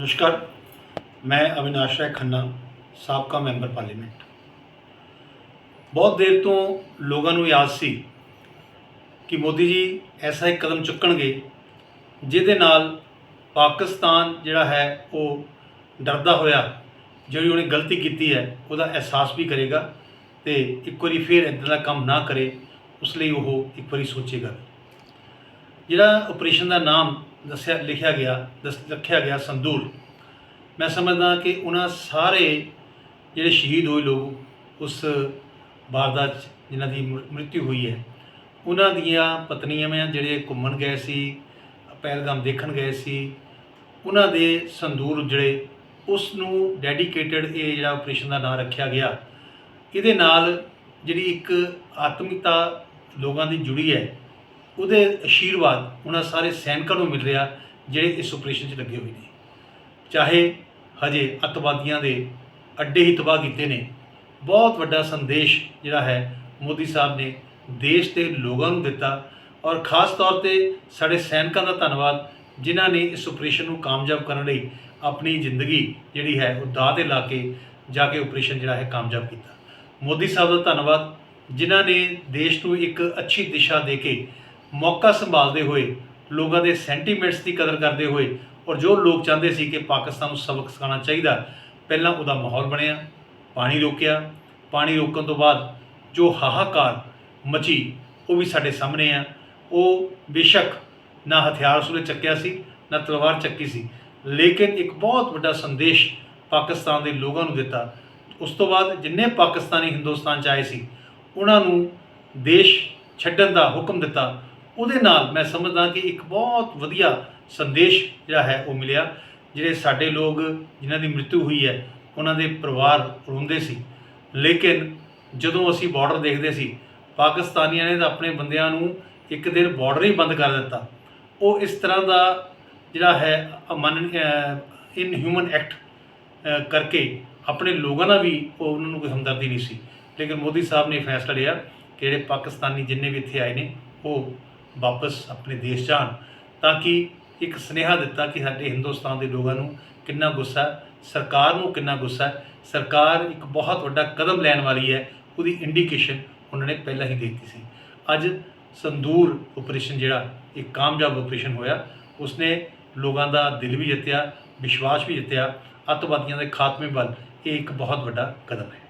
ਨਮਸਕਾਰ, ਮੈਂ ਅਵਿਨਾਸ਼ ਰਾਏ ਖੰਨਾ, ਸਾਬਕਾ ਮੈਂਬਰ ਪਾਰਲੀਮੈਂਟ। ਬਹੁਤ ਦੇਰ ਤੋਂ ਲੋਕਾਂ ਨੂੰ ਯਾਦ ਸੀ ਕਿ ਮੋਦੀ ਜੀ ਐਸਾ ਇੱਕ ਕਦਮ ਚੁੱਕਣਗੇ, ਜਿਹਦੇ ਨਾਲ ਪਾਕਿਸਤਾਨ ਜਿਹੜਾ ਹੈ ਉਹ ਡਰਦਾ ਹੋਇਆ, ਜਿਹੜੀ ਉਹਨੇ ਗਲਤੀ ਕੀਤੀ ਹੈ, ਉਹਦਾ ਅਹਿਸਾਸ ਵੀ ਕਰੇਗਾ ਤੇ ਇੱਕ ਵਾਰੀ ਫਿਰ ਇਦਾਂ ਦਾ ਕੰਮ ਨਾ ਕਰੇ, ਉਸ ਲਈ ਉਹ ਇੱਕ ਵਾਰੀ ਸੋਚੇਗਾ। ਜਿਹੜਾ ਆਪਰੇਸ਼ਨ ਦਾ ਨਾਮ ਦੱਸਿਆ, ਲਿਖਿਆ ਗਿਆ, ਦੱਸ, ਰੱਖਿਆ ਗਿਆ ਸੰਦੂਲ ਮੈਂ ਸਮਝਦਾ ਕਿ ਉਹਨਾਂ ਸਾਰੇ ਜਿਹੜੇ ਸ਼ਹੀਦ ਹੋਏ ਲੋਕ ਉਸ ਵਾਰਦਾਤ ਜਿਨ੍ਹਾਂ ਦੀ ਮ੍ਰਿ- ਮ੍ਰਿਤਿੂ ਹੋਈ ਹੈ, ਉਹਨਾਂ ਦੀਆਂ ਪਤਨੀਆਂ ਮੈਂ ਜਿਹੜੇ ਘੁੰਮਣ ਗਏ ਸੀ, ਪਹਿਲਗਾਮ ਦੇਖਣ ਗਏ ਸੀ, ਉਹਨਾਂ ਦੇ ਸੰਦੂਰ ਉਜੜੇ ਉਸ ਨੂੰ ਡੈਡੀਕੇਟਡ ਇਹ ਜਿਹੜਾ ਆਪਰੇਸ਼ਨ ਦਾ ਨਾਮ ਰੱਖਿਆ ਗਿਆ। ਇਹਦੇ ਨਾਲ ਜਿਹੜੀ ਇੱਕ ਆਤਮਿਕਤਾ ਲੋਕਾਂ ਦੀ ਜੁੜੀ ਹੈ ਉਹਦੇ ਅਸ਼ੀਰਵਾਦ ਉਹਨਾਂ ਸਾਰੇ ਸੈਨਿਕਾਂ ਨੂੰ ਮਿਲ ਰਿਹਾ ਜਿਹੜੇ ਇਸ ਆਪਰੇਸ਼ਨ 'ਚ ਲੱਗੇ ਹੋਏ ਨੇ। ਚਾਹੇ ਹਜੇ ਅੱਤਵਾਦੀਆਂ ਦੇ ਅੱਡੇ ਹੀ ਤਬਾਹ ਕੀਤੇ ਨੇ, ਬਹੁਤ ਵੱਡਾ ਸੰਦੇਸ਼ ਜਿਹੜਾ ਹੈ ਮੋਦੀ ਸਾਹਿਬ ਨੇ ਦੇਸ਼ ਦੇ ਲੋਕਾਂ ਨੂੰ ਦਿੱਤਾ ਔਰ ਖਾਸ ਤੌਰ ਤੇ ਸਾਡੇ ਸੈਨਿਕਾਂ ਦਾ ਧੰਨਵਾਦ ਜਿਨ੍ਹਾਂ ਨੇ ਇਸ ਆਪਰੇਸ਼ਨ ਨੂੰ ਕਾਮਯਾਬ ਕਰਨ ਲਈ ਆਪਣੀ ਜ਼ਿੰਦਗੀ ਜਿਹੜੀ ਹੈ ਉਹ ਦਾਅ ਤੇ ਲਾ ਕੇ ਜਾ ਕੇ ਆਪਰੇਸ਼ਨ ਜਿਹੜਾ ਹੈ ਕਾਮਯਾਬ ਕੀਤਾ। ਮੋਦੀ ਸਾਹਿਬ ਦਾ ਧੰਨਵਾਦ ਜਿਨ੍ਹਾਂ ਨੇ ਦੇਸ਼ ਨੂੰ ਇੱਕ ਅੱਛੀ ਦਿਸ਼ਾ ਦੇ ਕੇ ਮੌਕਾ ਸੰਭਾਲਦੇ ਹੋਏ, ਲੋਕਾਂ ਦੇ ਸੈਂਟੀਮੈਂਟਸ ਦੀ ਕਦਰ ਕਰਦੇ ਹੋਏ ਔਰ ਜੋ ਲੋਕ ਚਾਹੁੰਦੇ ਸੀ ਕਿ ਪਾਕਿਸਤਾਨ ਨੂੰ ਸਬਕ ਸਿਖਾਉਣਾ ਚਾਹੀਦਾ, ਪਹਿਲਾਂ ਉਹਦਾ ਮਾਹੌਲ ਬਣਿਆ, ਪਾਣੀ ਰੋਕਿਆ। ਪਾਣੀ ਰੋਕਣ ਤੋਂ ਬਾਅਦ ਜੋ ਹਾਹਾਕਾਰ ਮਚੀ, ਉਹ ਵੀ ਸਾਡੇ ਸਾਹਮਣੇ ਆ। ਉਹ ਬੇਸ਼ੱਕ ਨਾ ਹਥਿਆਰ ਉਸਨੇ ਚੱਕਿਆ ਸੀ, ਨਾ ਤਲਵਾਰ ਚੱਕੀ ਸੀ। ਲੇਕਿਨ ਇੱਕ ਬਹੁਤ ਵੱਡਾ ਸੰਦੇਸ਼ ਪਾਕਿਸਤਾਨ ਦੇ ਲੋਕਾਂ ਨੂੰ ਦਿੱਤਾ। ਉਸ ਤੋਂ ਬਾਅਦ ਜਿੰਨੇ ਪਾਕਿਸਤਾਨੀ ਹਿੰਦੁਸਤਾਨ ਚ ਆਏ ਸੀ, ਉਹਨਾਂ ਨੂੰ ਦੇਸ਼ ਛੱਡਣ ਦਾ ਹੁਕਮ ਦਿੱਤਾ। ਉਹਦੇ ਨਾਲ ਮੈਂ ਸਮਝਦਾ ਕਿ ਇੱਕ ਬਹੁਤ ਵਧੀਆ ਸੰਦੇਸ਼ ਜਿਹੜਾ ਹੈ ਉਹ ਮਿਲਿਆ, ਜਿਹੜੇ ਸਾਡੇ ਲੋਕ ਜਿਨ੍ਹਾਂ ਦੀ ਮ੍ਰਿਤੂ ਹੋਈ ਹੈ, ਉਹਨਾਂ ਦੇ ਪਰਿਵਾਰ ਰੋਂਦੇ ਸੀ। ਲੇਕਿਨ ਜਦੋਂ ਅਸੀਂ ਬਾਰਡਰ ਦੇਖਦੇ ਸੀ, ਪਾਕਿਸਤਾਨੀਆਂ ਨੇ ਤਾਂ ਆਪਣੇ ਬੰਦਿਆਂ ਨੂੰ ਇੱਕ ਦਿਨ ਬਾਰਡਰ ਹੀ ਬੰਦ ਕਰ ਦਿੱਤਾ। ਉਹ ਇਸ ਤਰ੍ਹਾਂ ਦਾ ਜਿਹੜਾ ਹੈ ਅਮਨ ਇਨ ਹਿਊਮਨ ਐਕਟ ਕਰਕੇ ਆਪਣੇ ਲੋਕਾਂ ਨਾਲ ਵੀ ਉਹ ਉਹਨਾਂ ਨੂੰ ਕੋਈ ਹਮਦਰਦੀ ਨਹੀਂ ਸੀ। ਲੇਕਿਨ ਮੋਦੀ ਸਾਹਿਬ ਨੇ ਫੈਸਲਾ ਲਿਆ ਕਿ ਜਿਹੜੇ ਪਾਕਿਸਤਾਨੀ ਜਿੰਨੇ ਵੀ ਇੱਥੇ ਆਏ ਨੇ, ਉਹ ਵਾਪਸ ਆਪਣੇ ਦੇਸ਼ ਜਾਣ, ਤਾਂ ਕਿ ਇੱਕ ਸੁਨੇਹਾ ਦਿੱਤਾ ਕਿ ਸਾਡੇ ਹਿੰਦੁਸਤਾਨ ਦੇ ਲੋਕਾਂ ਨੂੰ ਕਿੰਨਾ ਗੁੱਸਾ ਸਰਕਾਰ ਨੂੰ ਕਿੰਨਾ ਗੁੱਸਾ ਸਰਕਾਰ ਇੱਕ ਬਹੁਤ ਵੱਡਾ ਕਦਮ ਲੈਣ ਵਾਲੀ ਹੈ, ਉਹਦੀ ਇੰਡੀਕੇਸ਼ਨ ਉਹਨਾਂ ਨੇ ਪਹਿਲਾਂ ਹੀ ਦੇ ਦਿੱਤੀ ਸੀ। ਅੱਜ ਸੰਦੂਰ ਆਪਰੇਸ਼ਨ ਜਿਹੜਾ, ਇੱਕ ਕਾਮਯਾਬ ਆਪਰੇਸ਼ਨ ਹੋਇਆ, ਉਸਨੇ ਲੋਕਾਂ ਦਾ ਦਿਲ ਵੀ ਜਿੱਤਿਆ, ਵਿਸ਼ਵਾਸ ਵੀ ਜਿੱਤਿਆ, ਅੱਤਵਾਦੀਆਂ ਦੇ ਖਾਤਮੇ ਵੱਲ ਇਹ ਇੱਕ ਬਹੁਤ ਵੱਡਾ ਕਦਮ ਹੈ।